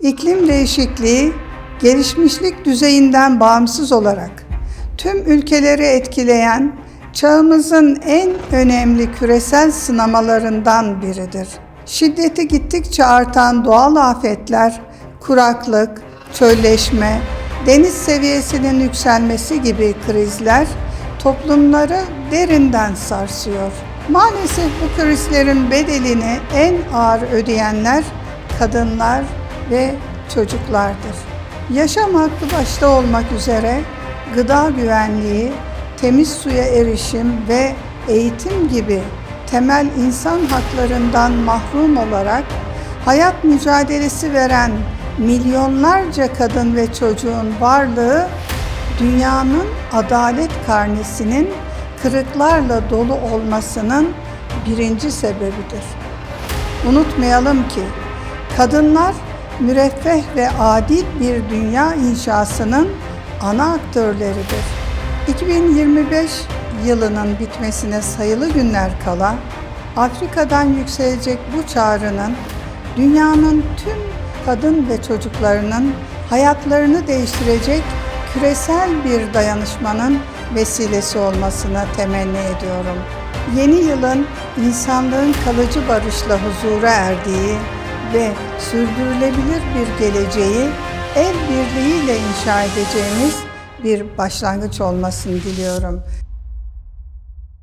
İklim değişikliği, gelişmişlik düzeyinden bağımsız olarak tüm ülkeleri etkileyen çağımızın en önemli küresel sınamalarından biridir. Şiddeti gittikçe artan doğal afetler, kuraklık, çölleşme, deniz seviyesinin yükselmesi gibi krizler toplumları derinden sarsıyor. Maalesef bu krizlerin bedelini en ağır ödeyenler kadınlar ve çocuklardır. Yaşam hakkı başta olmak üzere gıda güvenliği, temiz suya erişim ve eğitim gibi temel insan haklarından mahrum olarak hayat mücadelesi veren milyonlarca kadın ve çocuğun varlığı dünyanın adalet karnesinin kırıklarla dolu olmasının birinci sebebidir. Unutmayalım ki kadınlar müreffeh ve adil bir dünya inşasının ana aktörleridir. 2025 yılının bitmesine sayılı günler kala Afrika'dan yükselecek bu çağrının dünyanın tüm kadın ve çocuklarının hayatlarını değiştirecek küresel bir dayanışmanın vesilesi olmasını temenni ediyorum. Yeni yılın insanlığın kalıcı barışla huzura erdiği ve sürdürülebilir bir geleceği el birliğiyle inşa edeceğimiz bir başlangıç olmasını diliyorum.